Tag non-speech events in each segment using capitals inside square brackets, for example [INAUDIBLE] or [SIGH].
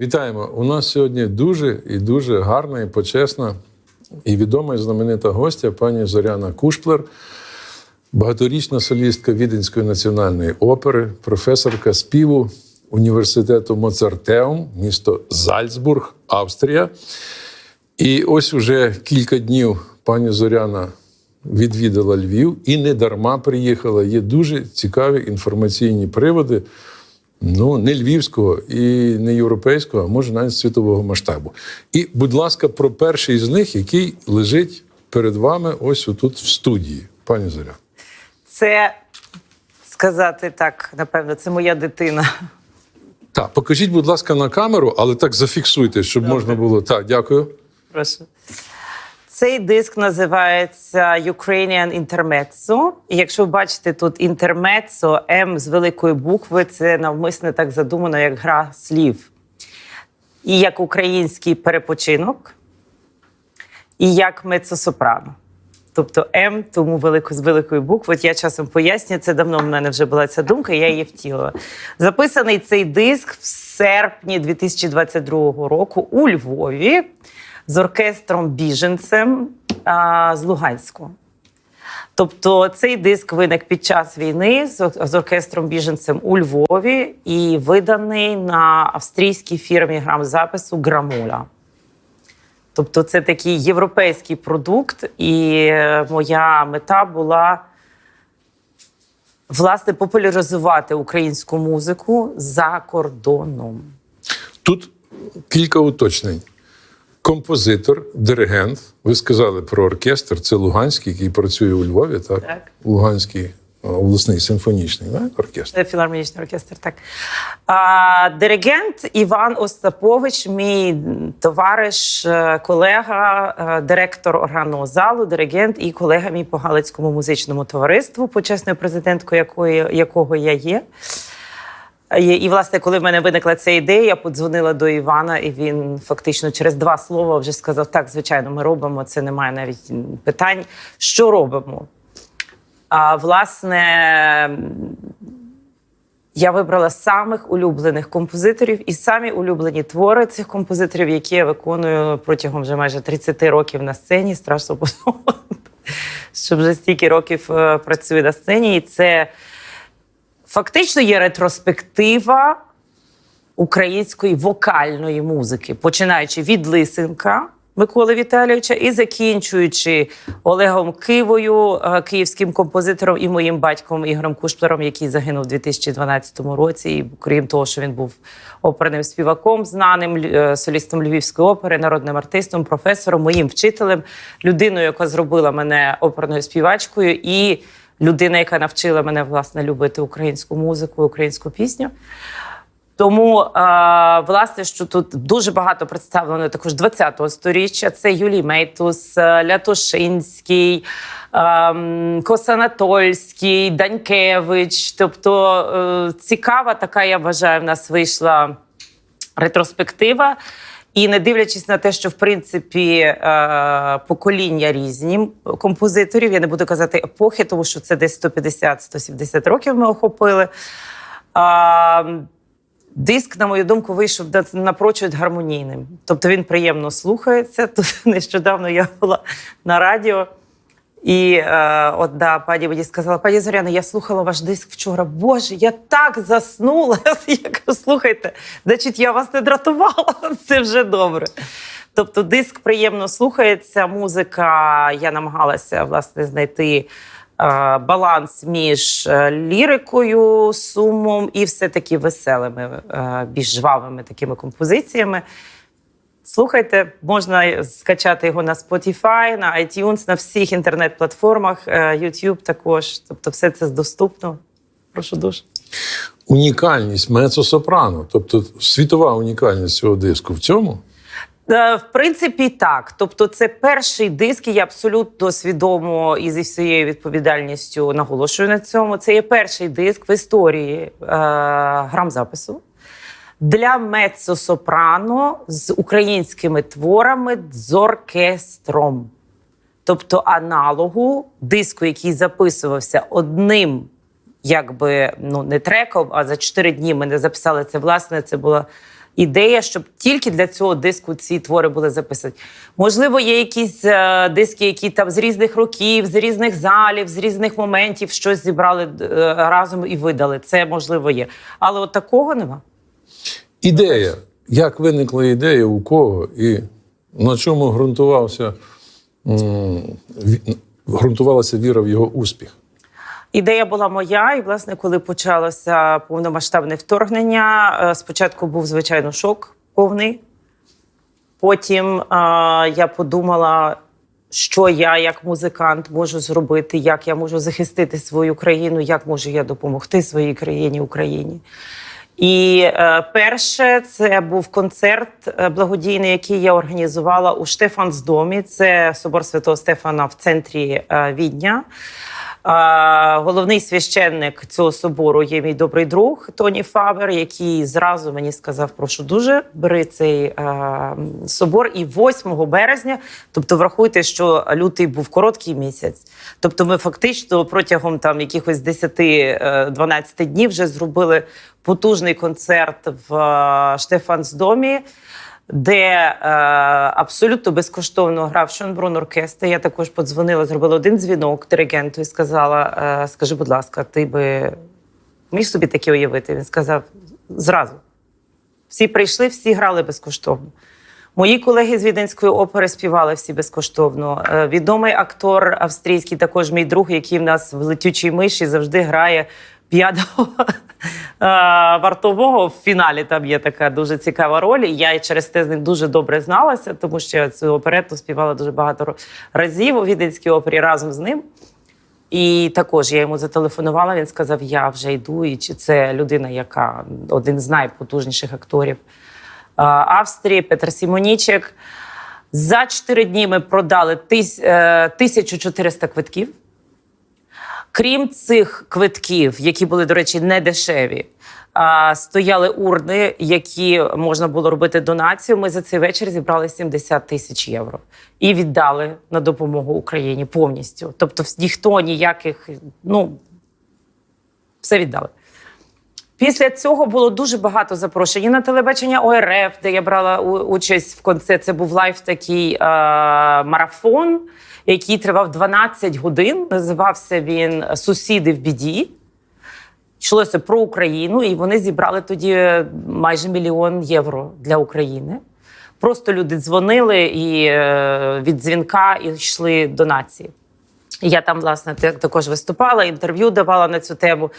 Вітаємо! У нас сьогодні дуже і дуже гарна, і почесна і відома і знаменита гостя пані Зоряна Кушплер, багаторічна солістка Віденської національної опери, професорка співу університету Моцартеум, місто Зальцбург, Австрія. І ось уже кілька днів пані Зоряна відвідала Львів і не дарма приїхала. Є дуже цікаві інформаційні приводи. Ну, не львівського і не європейського, а може навіть світового масштабу. І, будь ласка, про перший з них, який лежить перед вами ось отут в студії, пані Зоря. Це сказати так, напевно, це моя дитина. Так, покажіть, будь ласка, на камеру, але так зафіксуйте, щоб можна було. Так, дякую. Прошу. Цей диск називається Ukrainian Intermezzo. І якщо ви бачите тут інтермецо, М з великої букви, це навмисне так задумано, як гра слів. І як український перепочинок, і як мецо-сопрано. Тобто М, тому велику з великої букви. От я часом пояснюю, це давно в мене вже була ця думка, я її втілила. Записаний цей диск в серпні 2022 року у Львові з оркестром біженцем а, з Луганську. Тобто цей диск виник під час війни з, оркестром біженцем у Львові і виданий на австрійській фірмі грамзапису Грамуля. Тобто, це такий європейський продукт, і е, моя мета була власне популяризувати українську музику за кордоном. Тут кілька уточнень. Композитор, диригент. Ви сказали про оркестр. Це Луганський, який працює у Львові, так? Так. Луганський обласний симфонічний так? оркестр. Це філармонічний оркестр. Так а, диригент Іван Остапович, мій товариш, е, колега, е, директор органного залу, диригент і колега мій по Галицькому музичному товариству, почесною президенткою якої, якого я є. І, власне, коли в мене виникла ця ідея, я подзвонила до Івана, і він фактично через два слова вже сказав: так, звичайно, ми робимо. Це немає навіть питань. Що робимо? А, власне, я вибрала самих улюблених композиторів і самі улюблені твори цих композиторів, які я виконую протягом вже майже 30 років на сцені. Страшно подумати, [LAUGHS] що вже стільки років е, працюю на сцені. І це фактично є ретроспектива української вокальної музики, починаючи від Лисенка Миколи Віталійовича і закінчуючи Олегом Кивою, е, київським композитором і моїм батьком Ігорем Кушплером, який загинув у 2012 році. І крім того, що він був оперним співаком, знаним е, солістом Львівської опери, народним артистом, професором, моїм вчителем, людиною, яка зробила мене оперною співачкою, і людина, яка навчила мене власне любити українську музику, українську пісню. Тому, е, власне, що тут дуже багато представлено також 20-го сторіччя. Це Юлій Мейтус, е, Лятошинський, е, Косанатольський, Данькевич. Тобто е, цікава така, я вважаю, в нас вийшла ретроспектива. І не дивлячись на те, що в принципі е, покоління різні композиторів, я не буду казати епохи, тому що це десь 150-170 років ми охопили. Диск, на мою думку, вийшов напрочуд гармонійним. Тобто він приємно слухається. [LAUGHS] Тут нещодавно я була на радіо, і е, от да, пані мені сказала: пані Зоряна, я слухала ваш диск вчора. Боже, я так заснула. [LAUGHS] Я кажу, слухайте, значить, я вас не дратувала. [LAUGHS] Це вже добре. Тобто, диск приємно слухається. Музика я намагалася власне знайти е, баланс між е, лірикою, сумом і все-таки веселими, е, більш жвавими такими композиціями. Слухайте, можна скачати його на Spotify, на iTunes, на всіх інтернет-платформах, е, YouTube також. Тобто, все це доступно. Прошу дуже. Унікальність мецо-сопрано, тобто світова унікальність цього диску в цьому. Е, В принципі, так. Тобто, це перший диск, і я абсолютно свідомо і зі всією відповідальністю наголошую на цьому. Це є перший диск в історії е, грамзапису для меццо-сопрано з українськими творами з оркестром. Тобто аналогу диску, який записувався одним, якби ну не треком, а за чотири дні ми не записали це. Власне, це була ідея, щоб тільки для цього диску ці твори були записані. Можливо, є якісь е, диски, які там з різних років, з різних залів, з різних моментів щось зібрали е, разом і видали. Це можливо є. Але от такого нема. Ідея. Як виникла ідея у кого і на чому ґрунтувався, ґрунтувалася віра в його успіх? Ідея була моя, і власне, коли почалося повномасштабне вторгнення, е, спочатку був звичайно шок повний. Потім е, я подумала, що я як музикант можу зробити, як я можу захистити свою країну, як можу я допомогти своїй країні Україні. І е, перше це був концерт е, благодійний, який я організувала у Штефансдомі. Це собор Святого Стефана в центрі е, Відня. Головний священник цього собору є мій добрий друг Тоні Фабер, який зразу мені сказав: прошу дуже бери цей собор. І 8 березня, тобто врахуйте, що лютий був короткий місяць. Тобто, ми фактично протягом там якихось 10-12 днів вже зробили потужний концерт в е, Штефансдомі де е, абсолютно безкоштовно грав Шонбрун оркестр. Я також подзвонила, зробила один дзвінок диригенту і сказала: е, Скажи, будь ласка, ти би міг собі таке уявити? Він сказав зразу. Всі прийшли, всі грали безкоштовно. Мої колеги з Віденської опери співали всі безкоштовно. Е, Відомий актор австрійський, також мій друг, який в нас в летючій миші завжди грає п'ятого [LAUGHS] е, вартового в фіналі. Там є така дуже цікава роль. І Я через те з ним дуже добре зналася, тому що я цю оперету співала дуже багато разів у Віденській опері разом з ним. І також я йому зателефонувала. Він сказав: Я вже йду. І чи це людина, яка один з найпотужніших акторів Австрії, Петр Сімонічек. За чотири дні ми продали тис, е, 1400 квитків. Крім цих квитків, які були, до речі, не дешеві, стояли урни, які можна було робити донацію. Ми за цей вечір зібрали 70 тисяч євро і віддали на допомогу Україні повністю. Тобто, ніхто ніяких, ну все віддали. Після цього було дуже багато запрошень І на телебачення ОРФ, де я брала участь в концерті. Це був лайв такий е, марафон, який тривав 12 годин. Називався він Сусіди в біді. Йшлося про Україну, і вони зібрали тоді майже мільйон євро для України. Просто люди дзвонили і е, від дзвінка і йшли донації. Я там, власне, також виступала, інтерв'ю давала на цю тему.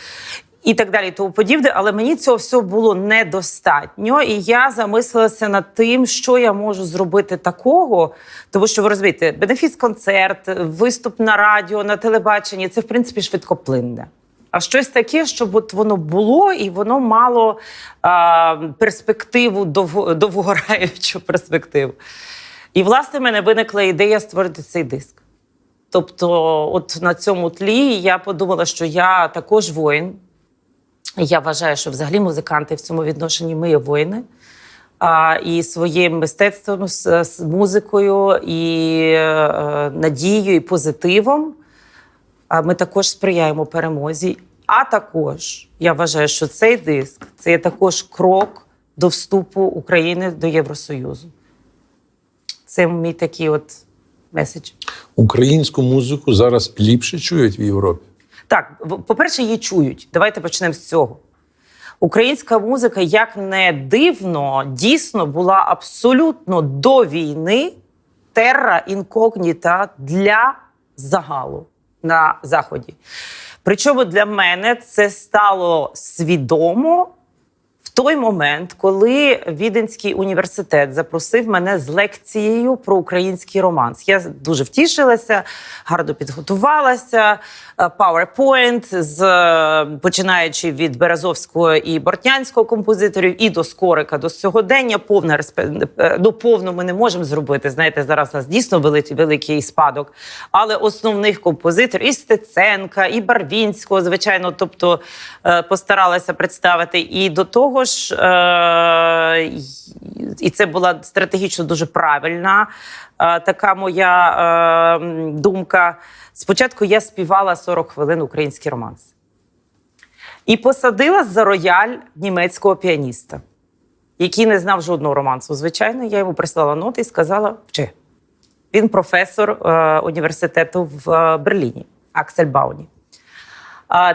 І так далі, і тому подібне, але мені цього всього було недостатньо, і я замислилася над тим, що я можу зробити такого. Тому що ви розумієте, бенефіс-концерт, виступ на радіо, на телебаченні це в принципі швидкоплинне. А щось таке, щоб от воно було і воно мало а, перспективу, довго, довгораючу [LAUGHS] перспективу. І власне в мене виникла ідея створити цей диск. Тобто, от на цьому тлі я подумала, що я також воїн. Я вважаю, що взагалі музиканти в цьому відношенні ми є воїни. А, і своїм мистецтвом, з, з музикою, і е, надією, і позитивом а ми також сприяємо перемозі. А також я вважаю, що цей диск це є також крок до вступу України до Євросоюзу. Це мій такий от меседж. Українську музику зараз ліпше чують в Європі. Так, по-перше, її чують. Давайте почнемо з цього. Українська музика, як не дивно, дійсно була абсолютно до війни терра інкогніта для загалу на Заході. Причому для мене це стало свідомо той момент, коли Віденський університет запросив мене з лекцією про український романс. Я дуже втішилася, гарно підготувалася. Е, PowerPoint, з е, починаючи від Березовського і Бортнянського композиторів, і до Скорика, до сьогодення. Повна респе- е, ну, повну ми не можемо зробити. Знаєте, зараз у нас дійсно великий, великий спадок. Але основних композиторів і Стеценка, і Барвінського, звичайно, тобто постаралася представити. І до того ж, е, і це була стратегічно дуже правильна е, така моя е, думка. Спочатку я співала 40 хвилин український романс і посадила за рояль німецького піаніста. який не знав жодного романсу. Звичайно, я йому прислала ноти і сказала: вчи. Він професор університету в Берліні, Аксель Бауні.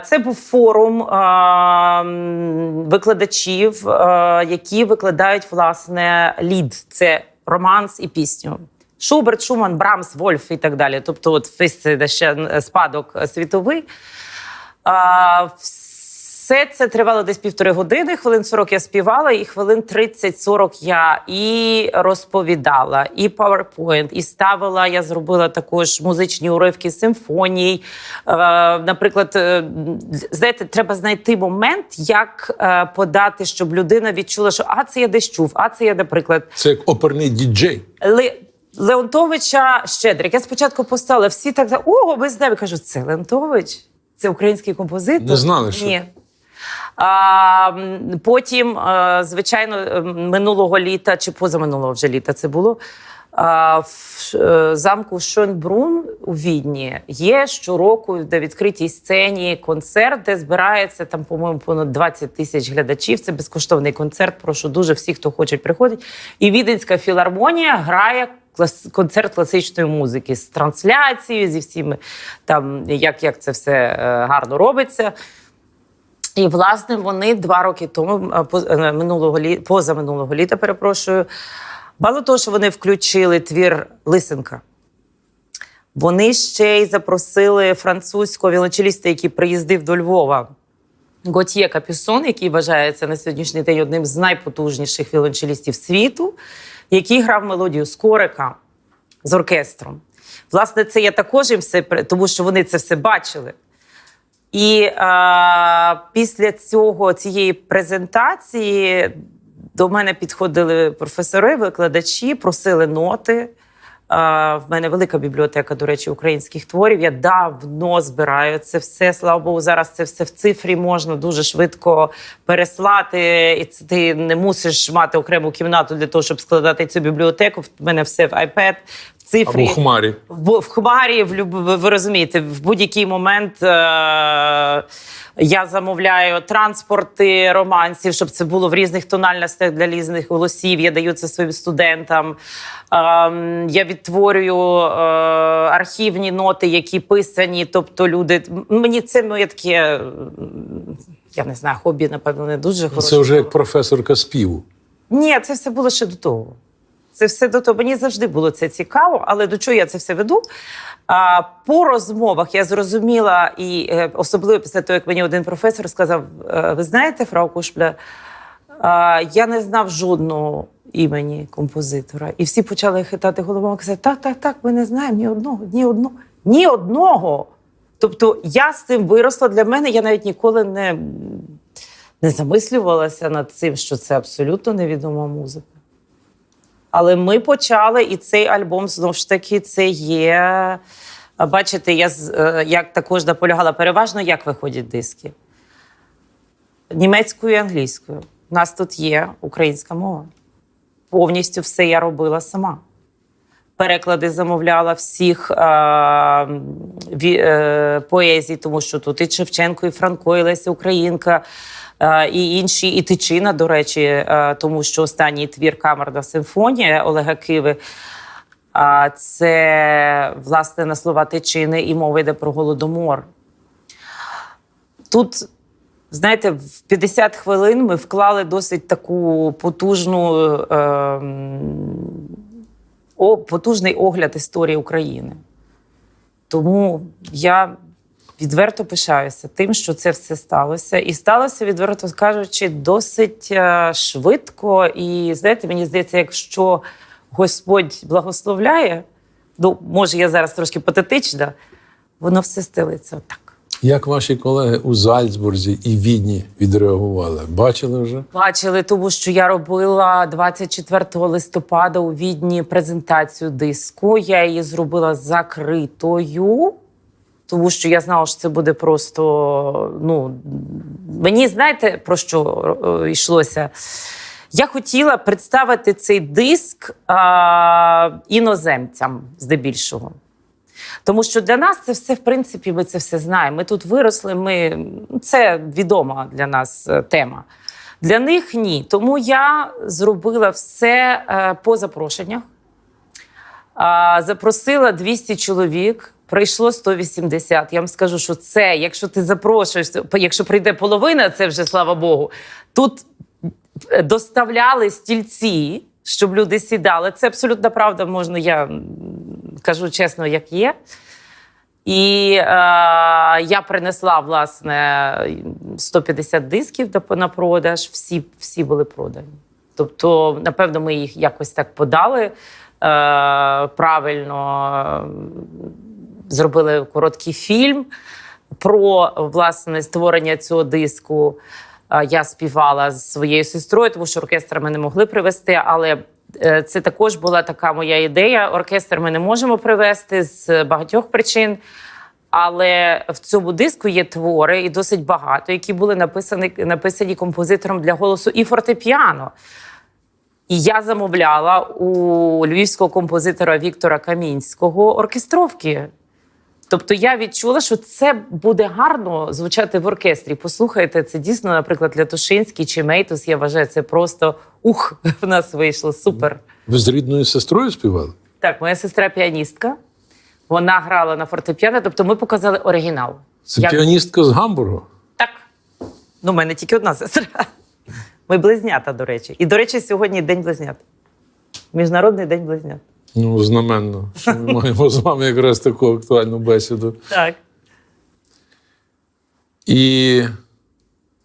Це був форум викладачів, які викладають власне лід. Це романс і пісню. Шуберт, Шуман, Брамс, Вольф і так далі. Тобто, от весь це ще спадок світовий. Все це тривало десь півтори години. Хвилин 40 я співала, і хвилин 30-40 я і розповідала, і PowerPoint, і ставила. Я зробила також музичні уривки симфоній. Е, наприклад, е, знаєте, треба знайти момент, як е, подати, щоб людина відчула, що а це я десь чув, а це я, наприклад, Це як оперний діджей. Ле... Леонтовича Щедрик. Я спочатку поставила, всі так ого, ми знаємо. Кажу, це Леонтович? Це український композитор? Не знали, що? Ні. Потім, е, звичайно, е, минулого літа чи позаминулого вже літа це було. В е, замку Шонбрун у Відні є щороку на відкритій сцені концерт, де збирається там, по-моєму, понад 20 тисяч глядачів. Це безкоштовний концерт. Прошу дуже всі, хто хоче, приходять. І Віденська філармонія грає концерт класичної музики з трансляцією, зі всіми там, як, як це все гарно робиться. І власне вони два роки тому, е, минулого лі... позаминулого літа, перепрошую. Мало того, що вони включили твір Лисенка. Вони ще й запросили французького віолончеліста, який приїздив до Львова. Готьє Капюсон, який вважається на сьогоднішній день одним з найпотужніших віолончелістів світу, який грав мелодію Скорика з оркестром. Власне, це я також їм все, тому що вони це все бачили. І е, після цього цієї презентації до мене підходили професори, викладачі, просили ноти. В мене велика бібліотека, до речі, українських творів. Я давно збираю це все. Слава Богу, зараз це все в цифрі можна дуже швидко переслати. І це ти не мусиш мати окрему кімнату для того, щоб складати цю бібліотеку. В мене все в iPad, в цифрі. Або в хмарі. В, в хмарі, в ви розумієте, в будь-який момент е... я замовляю транспорти романсів, щоб це було в різних тональностях для різних голосів. Я даю це своїм студентам. Е... Я відтворюю е... архівні ноти, які писані. Тобто, люди мені це моє таке. Я не знаю, хобі, напевно, не дуже хороше. Це вже як професорка співу. Ні, це все було ще до того. Це все до того. Мені завжди було це цікаво, але до чого я це все веду? А, по розмовах я зрозуміла, і е, особливо після того, як мені один професор сказав: е, ви знаєте, фрау Кушпля, а, я не знав жодного імені композитора. І всі почали хитати головами казати: так, так, так, ми не знаємо ні одного, ні одного, ні одного. Тобто я з цим виросла для мене. Я навіть ніколи не, не замислювалася над цим, що це абсолютно невідома музика. Але ми почали, і цей альбом знову ж таки це є. Бачите, я е, як також наполягала переважно, як виходять диски. Німецькою і англійською. У нас тут є українська мова. Повністю все я робила сама. Переклади замовляла всіх ві, е, поезій, тому що тут і Шевченко, і Франко, і Леся Українка, і інші, і Тичина, до речі, тому що останній твір Камерна симфонія Олега Киви. А це власне на слова Тичини і мова йде про голодомор. Тут, знаєте, в 50 хвилин ми вклали досить таку потужну, е, потужний огляд історії України. Тому я відверто пишаюся тим, що це все сталося. І сталося, відверто кажучи, досить е, швидко. І знаєте, мені здається, якщо Господь благословляє, ну, може, я зараз трошки патетична, воно все стелиться отак. Як ваші колеги у Зальцбурзі і Відні відреагували? Бачили вже? Бачили, тому що я робила 24 листопада у Відні презентацію диску. Я її зробила закритою, тому що я знала, що це буде просто. Ну мені знаєте про що е, йшлося? Я хотіла представити цей диск а, іноземцям здебільшого. Тому що для нас це все, в принципі, ми це все знаємо. Ми тут виросли, ми... це відома для нас е, тема. Для них ні. Тому я зробила все е, по запрошеннях. Запросила 200 чоловік, прийшло 180. Я вам скажу, що це, якщо ти запрошуєш, якщо прийде половина, це вже слава Богу. Тут е, доставляли стільці, щоб люди сідали. Це абсолютно правда, можна, я кажу чесно, як є. І е, я принесла власне 150 дисків на продаж. Всі, всі були продані. Тобто, напевно, ми їх якось так подали е, правильно, зробили короткий фільм про власне створення цього диску. Е, Я співала з своєю сестрою, тому що оркестр ми не могли привезти, але е, це також була така моя ідея. Оркестр ми не можемо привезти з багатьох причин. Але в цьому диску є твори, і досить багато, які були написані, написані композитором для голосу і фортепіано. І я замовляла у львівського композитора Віктора Камінського оркестровки. Тобто я відчула, що це буде гарно звучати в оркестрі. Послухайте, це дійсно, наприклад, Лятушинський чи Мейтус. Я вважаю, це просто ух, [LAUGHS] в нас вийшло супер. Ви з рідною сестрою співали? Так, моя сестра піаністка. Вона грала на фортепіано, тобто ми показали оригінал. Це Як- піаністка з Гамбургу. Так. Ну, в мене тільки одна сестра. Ми близнята, до речі. І, до речі, сьогодні день близнят. Міжнародний день близнят. Ну, знаменно, що ми [LAUGHS] маємо з вами якраз таку актуальну бесіду. Так. І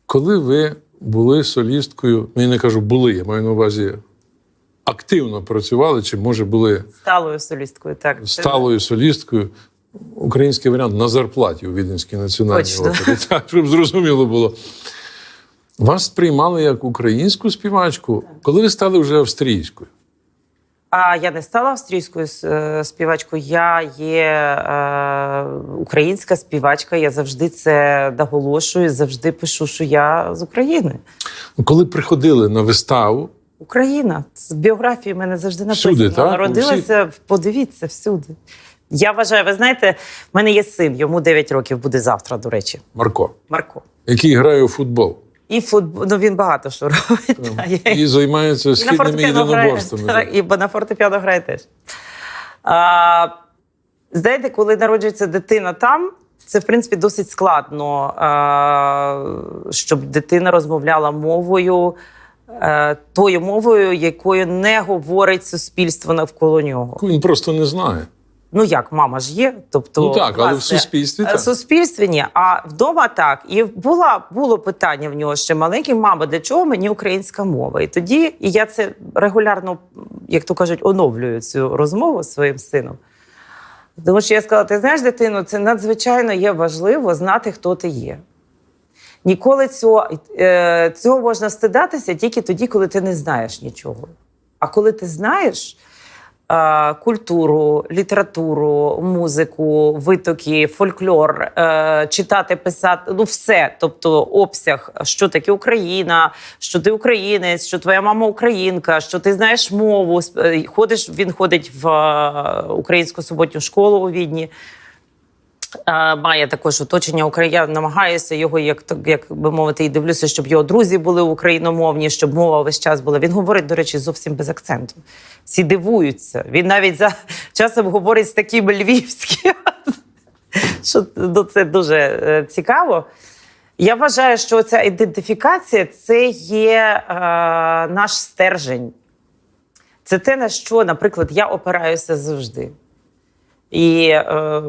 коли ви були солісткою, ну я не кажу були, я маю на увазі активно працювали, чи може були Сталою солісткою, так. Сталою солісткою, український варіант на зарплаті у Віденській національній опері. [LAUGHS] Так, щоб зрозуміло було. Вас сприймали як українську співачку, коли ви стали вже австрійською. А я не стала австрійською е, співачкою. Я є е, українська співачка. Я завжди це наголошую, завжди пишу, що я з України. Коли приходили на виставу, Україна з біографії мене завжди написано. Всюди, так? Народилася, подивіться всюди. Я вважаю, ви знаєте, в мене є син, йому 9 років буде завтра, до речі. Марко, Марко. який грає у футбол І футбол, ну він багато що [LAUGHS] робить. та, і займається східними єдиноборствами. так, і на фортепіано грає теж. А, знаєте, коли народжується дитина там, це в принципі досить складно, а, щоб дитина розмовляла мовою, е, тою мовою, якою не говорить суспільство навколо нього. Він просто не знає. Ну як, мама ж є. Тобто, Ну так, але в суспільстві е, так. Суспільстві ні, а вдома так. І була, було питання в нього ще маленьке: мама, для чого мені українська мова? І тоді і я це регулярно, як то кажуть, оновлюю цю розмову з своїм сином. Тому що я сказала: ти знаєш, дитину, це надзвичайно є важливо знати, хто ти є. Ніколи цього, е, цього можна стидатися тільки тоді, коли ти не знаєш нічого. А коли ти знаєш культуру, літературу, музику, витоки, фольклор, е, читати, писати, ну все. Тобто обсяг, що таке Україна, що ти українець, що твоя мама українка, що ти знаєш мову. е, Ходиш, він ходить в е, українську суботню школу у Відні. Має також оточення України. Я намагаюся його, як так, як би мовити, і дивлюся, щоб його друзі були україномовні, щоб мова весь час була. Він говорить, до речі, зовсім без акценту. Всі дивуються. Він навіть за часом говорить з таким львівським. [LAUGHS] Що ну, це дуже е, цікаво. Я вважаю, що ця ідентифікація це є е, наш стержень. Це те, на що, наприклад, я опираюся завжди. І е,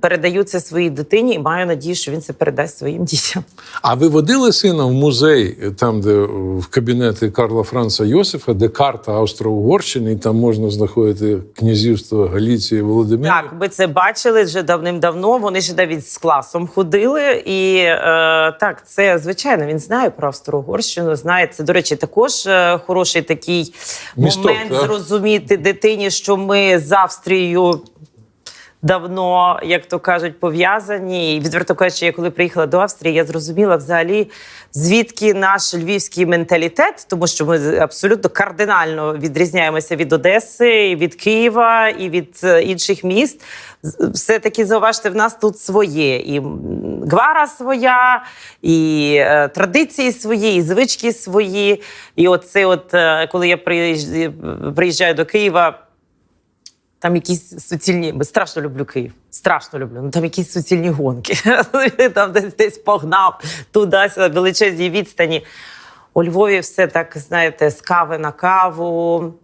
передаю це своїй дитині, і маю надію, що він це передасть своїм дітям. А ви водили сина в музей, там, де в кабінети Карла Франца Йосифа, де карта Австро-Угорщини, і там можна знаходити князівство Галіції Володимира. Так, ми це бачили вже давним-давно. Вони ж навіть з класом ходили. І е, так, це звичайно, він знає про Австро-Угорщину, знає це. До речі, також е, хороший такий Місток, момент так? зрозуміти дитині, що ми з Австрією. Давно, як то кажуть, пов'язані. І відверто кажучи, я коли приїхала до Австрії, я зрозуміла взагалі, звідки наш львівський менталітет, тому що ми абсолютно кардинально відрізняємося від Одеси, від Києва і від е, інших міст. Все-таки зауважте, в нас тут своє. І гвара своя, і е, традиції свої, і звички свої. І оце, от, е, коли я приїжджаю до Києва. Там якісь суцільні, бо страшно люблю Київ. Страшно люблю. Ну там якісь суцільні гонки. [LAUGHS] там десь десь погнав туди, величезні відстані. У Львові все так, знаєте, з кави на каву.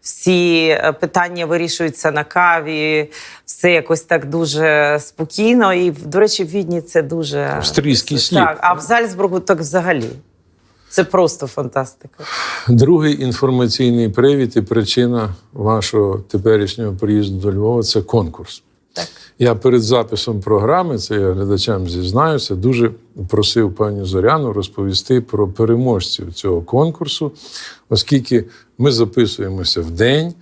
Всі е, питання вирішуються на каві, все якось так дуже спокійно. І, до речі, в Відні це дуже Австрійський слід. Так, а в Зальцбургу так взагалі. Це просто фантастика. Другий інформаційний привід і причина вашого теперішнього приїзду до Львова це конкурс. Так. Я перед записом програми, це я глядачам зізнаюся, дуже просив пані Зоряну розповісти про переможців цього конкурсу, оскільки ми записуємося в день,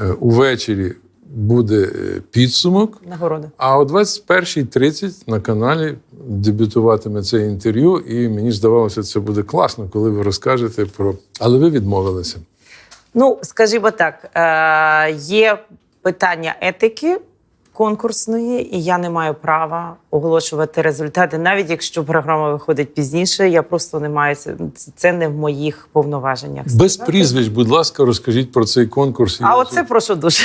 е, увечері буде е, підсумок. Нагорода. А о 21.30 на каналі дебютуватиме це інтерв'ю, і мені здавалося, це буде класно, коли ви розкажете про. Але ви відмовилися. Ну, скажімо так, е, є питання етики конкурсної, і я не маю права оголошувати результати, навіть якщо програма виходить пізніше. Я просто не маю це. Не в моїх повноваженнях. Без прізвищ, будь ласка, розкажіть про цей конкурс. А оце прошу дуже.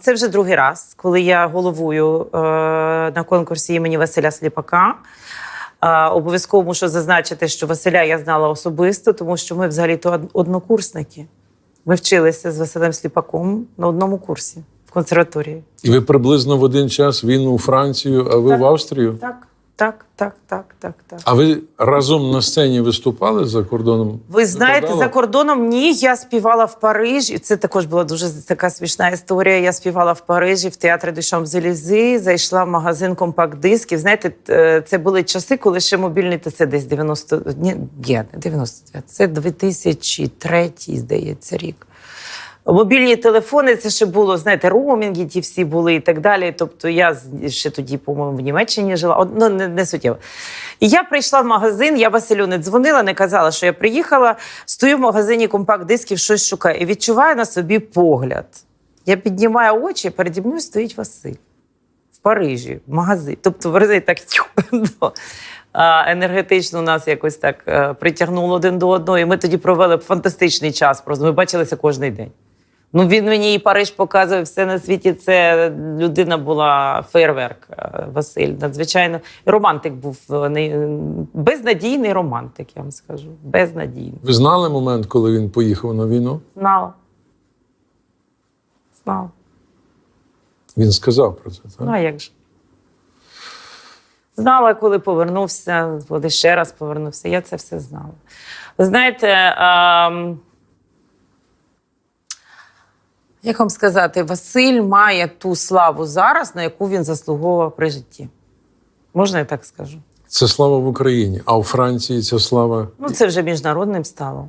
Це вже другий раз, коли я головую е, на конкурсі імені Василя Сліпака. Обов'язково мушу зазначити, що Василя я знала особисто, тому що ми взагалі-то однокурсники. Ми вчилися з Василем Сліпаком на одному курсі в консерваторії. І ви приблизно в один час він у Францію, а ви Так. в Австрію. Так, так, так, так, так, так. А ви разом на сцені виступали за кордоном? Ви знаєте, Викладали? за кордоном ні, я співала в Парижі. Це також була дуже така смішна історія. Я співала в Парижі в театрі Душам Зелізи, зайшла в магазин компакт-дисків. Знаєте, е, це були часи, коли ще мобільний та це десь 90... Ні, ні, не 99, це 2003, здається, рік. Мобільні телефони це ще було, знаєте, роумінги ті всі були і так далі. Тобто я ще тоді, по-моєму, в Німеччині жила. Ну, не, не суттєво. І я прийшла в магазин, я Василю не дзвонила, не казала, що я приїхала. Стою в магазині компакт-дисків, щось шукаю і відчуваю на собі погляд. Я піднімаю очі, переді мною стоїть Василь в Парижі, в магазині. Тобто, ви так ну, енергетично нас якось так е, притягнуло один до одного. І ми тоді провели фантастичний час. Просто ми бачилися кожен день. Ну, він мені і Париж показує все на світі. Це людина була фейерверк. е, Василь. Надзвичайно романтик був е, безнадійний романтик, я вам скажу. Безнадійний. Ви знали момент, коли він поїхав на війну? Знала. Знала. Він сказав про це. Так? Ну, а як же? Знала, коли повернувся, коли ще раз повернувся. Я це все знала. Ви знаєте, ем, як вам сказати, Василь має ту славу зараз, на яку він заслуговував при житті. Можна я так скажу? Це слава в Україні, а у Франції ця слава. Ну, це вже міжнародним стало.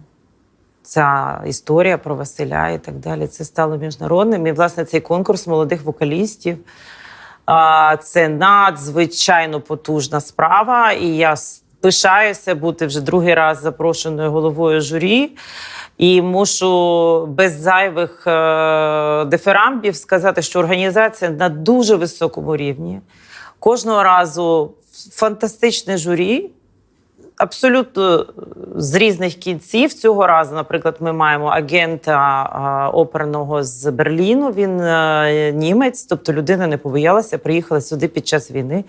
Ця історія про Василя і так далі. Це стало міжнародним. І, власне, цей конкурс молодих вокалістів. Це надзвичайно потужна справа. І я пишаюся бути вже другий раз запрошеною головою журі. І мушу без зайвих е, дифирамбів сказати, що організація на дуже високому рівні. Кожного разу фантастичне журі, абсолютно з різних кінців. Цього разу, наприклад, ми маємо агента а, оперного з Берліну. Він е, німець, тобто людина не побоялася, приїхала сюди під час війни.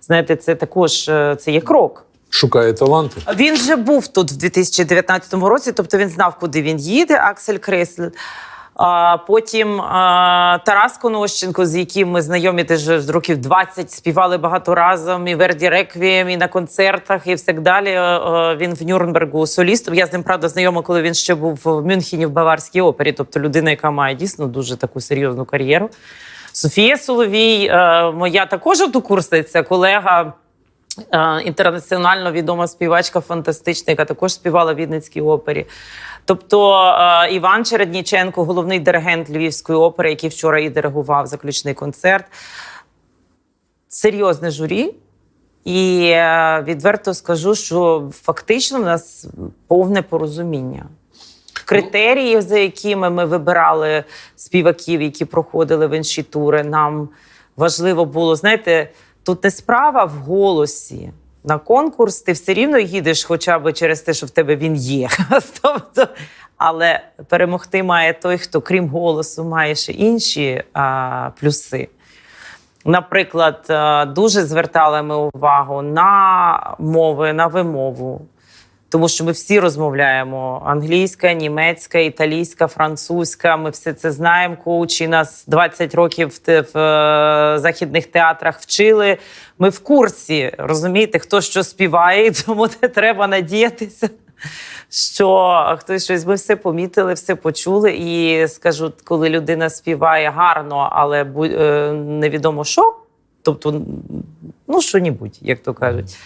Знаєте, це також е, це є крок. Шукає таланти. Він вже був тут в 2019 році, тобто він знав, куди він їде. Аксель Кресль. А потім а, Тарас Конощенко, з яким ми знайомі теж з років 20, співали багато разом, і Верді Реквієм, і на концертах, і так далі. Е, е, Він в Нюрнбергу солістом. Я з ним правда знайома, коли він ще був в Мюнхені в Баварській опері, тобто людина, яка має дійсно дуже таку серйозну кар'єру. Софія Соловій, е, моя також однокурсниця, колега. Е, інтернаціонально відома співачка, фантастична, яка також співала в Відницькій опері. Тобто е, Іван Чередніченко, головний диригент Львівської опери, який вчора і диригував заключний концерт. Серйозне журі. І е, відверто скажу, що фактично в нас повне порозуміння. Критерії, за якими ми вибирали співаків, які проходили в інші тури, нам важливо було. Знаєте, тут не справа в голосі. На конкурс ти все рівно їдеш, хоча б через те, що в тебе він є. [LAUGHS] тобто, але перемогти має той, хто крім голосу, має ще інші а, плюси. Наприклад, е, дуже звертали ми увагу на мови, на вимову. Тому що ми всі розмовляємо: англійська, німецька, італійська, французька. Ми все це знаємо. Коучі нас 20 років в, е, західних театрах вчили. Ми в курсі, розумієте, хто що співає, [LAUGHS] тому не треба надіятися, що хтось щось. Ми все помітили, все почули. І скажу, коли людина співає гарно, але е, невідомо що, тобто, ну що-нібудь, як то кажуть.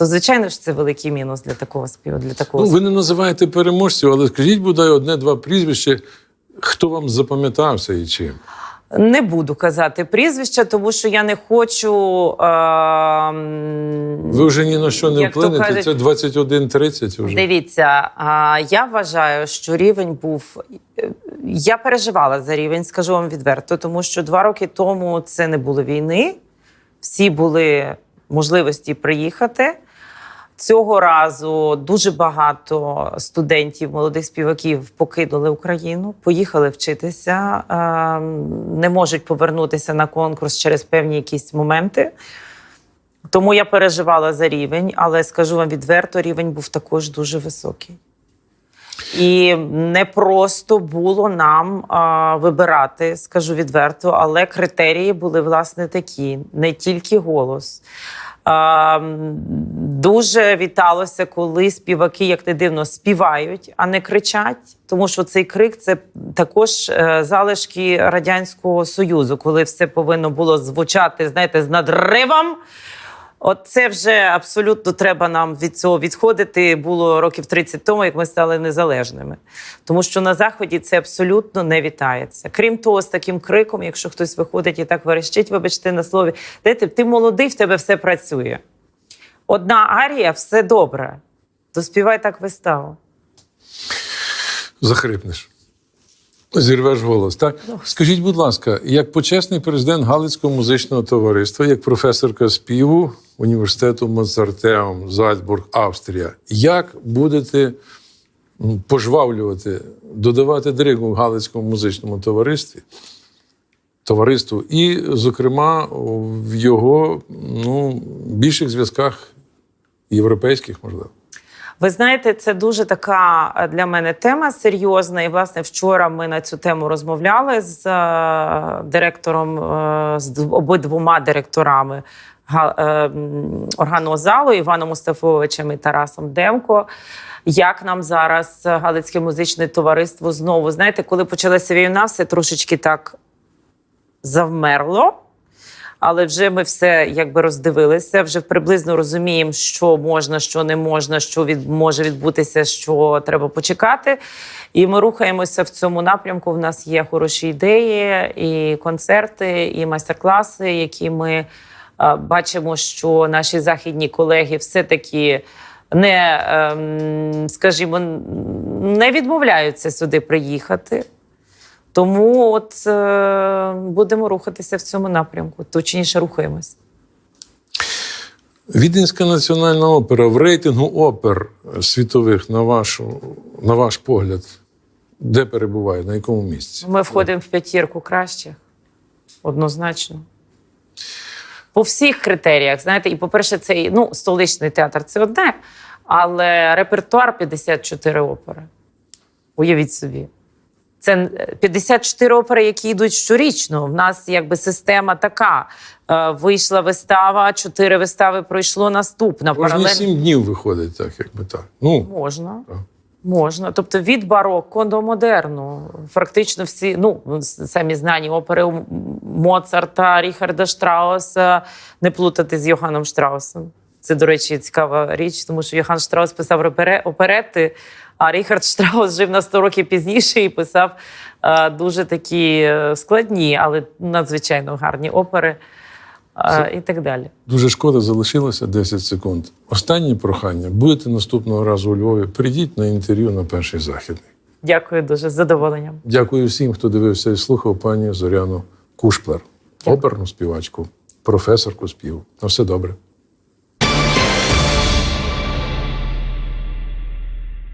То звичайно ж це великий мінус для такого співу, для такого Ну, ви не називаєте переможців, але скажіть, бодай одне-два прізвища, хто вам запам'ятався і чим? Не буду казати прізвища, тому що я не хочу. Е, Ви вже ні на що не Як вплинете. кажуть- Це 21.30 вже. Дивіться, а, я вважаю, що рівень був. Я переживала за рівень, скажу вам відверто, тому що два роки тому це не було війни, всі були можливості приїхати. Цього разу дуже багато студентів, молодих співаків покинули Україну, поїхали вчитися, е, не можуть повернутися на конкурс через певні якісь моменти. Тому я переживала за рівень, але скажу вам відверто, рівень був також дуже високий. І не просто було нам а, вибирати, скажу відверто, але критерії були власне такі: не тільки голос. Дуже віталося, коли співаки, як не дивно, співають, а не кричать. Тому що цей крик це також е, залишки радянського союзу, коли все повинно було звучати, знаєте, з надривом. От це вже абсолютно треба нам від цього відходити. Було років 30 тому, як ми стали незалежними. Тому що на заході це абсолютно не вітається. Крім того, з таким криком, якщо хтось виходить і так верещить, вибачте на слові, знаєте, ти молодий, в тебе все працює. Одна арія, все добре. Доспівай так виставу. Захрипнеш. Зірвеш голос. Так? Скажіть, будь ласка, як почесний президент Галицького музичного товариства, як професорка співу університету Моцартеум, Зальцбург, Австрія, як будете пожвавлювати, додавати дригу Галицькому музичному товаристві? Товариству, і, зокрема, в його ну, більших зв'язках європейських, можливо. Ви знаєте, це дуже така е, для мене тема серйозна. І власне вчора ми на цю тему розмовляли з е, директором, е, з обидвома директорами га- м, залу Іваном Мустафовичем і Тарасом Демко. Як нам зараз Галицьке музичне товариство знову знаєте, коли почалася війна, все трошечки так завмерло. Але вже ми все якби роздивилися, вже приблизно розуміємо, що можна, що не можна, що від може відбутися, що треба почекати. І ми рухаємося в цьому напрямку. В нас є хороші ідеї, і концерти, і майстер-класи, які ми е, бачимо, що наші західні колеги все-таки не, ем, скажімо, не відмовляються сюди приїхати. Тому от е, будемо рухатися в цьому напрямку, точніше рухаємось. Віденська національна опера в рейтингу опер світових, на, вашу, на ваш погляд, де перебуває, на якому місці? Ми входимо в п'ятірку кращих, однозначно. По всіх критеріях, знаєте, і по-перше, це ну, столичний театр це одне, але репертуар 54 опери. Уявіть собі. Це е, 54 опери, які йдуть щорічно. В нас якби система така. Е, Вийшла вистава, чотири вистави пройшло наступна. Кожні Паралель... сім днів виходить, так, якби так. Ну, Можна. Так. Можна. Тобто від барокко до модерну. Фактично всі, ну, самі знані опери Моцарта, Ріхарда Штрауса, не плутати з Йоханом Штраусом. Це, до речі, цікава річ, тому що Йохан Штраус писав оперети, а Ріхард Штраус жив на 100 років пізніше і писав е, дуже такі е, складні, але надзвичайно гарні опери е, і так далі. Дуже шкода, залишилося 10 секунд. Останнє прохання: будете наступного разу у Львові, прийдіть на інтерв'ю на перший західний. Дякую дуже з задоволенням. Дякую всім, хто дивився і слухав пані Зоряну Кушплер, оперну співачку, професорку співу. На все добре.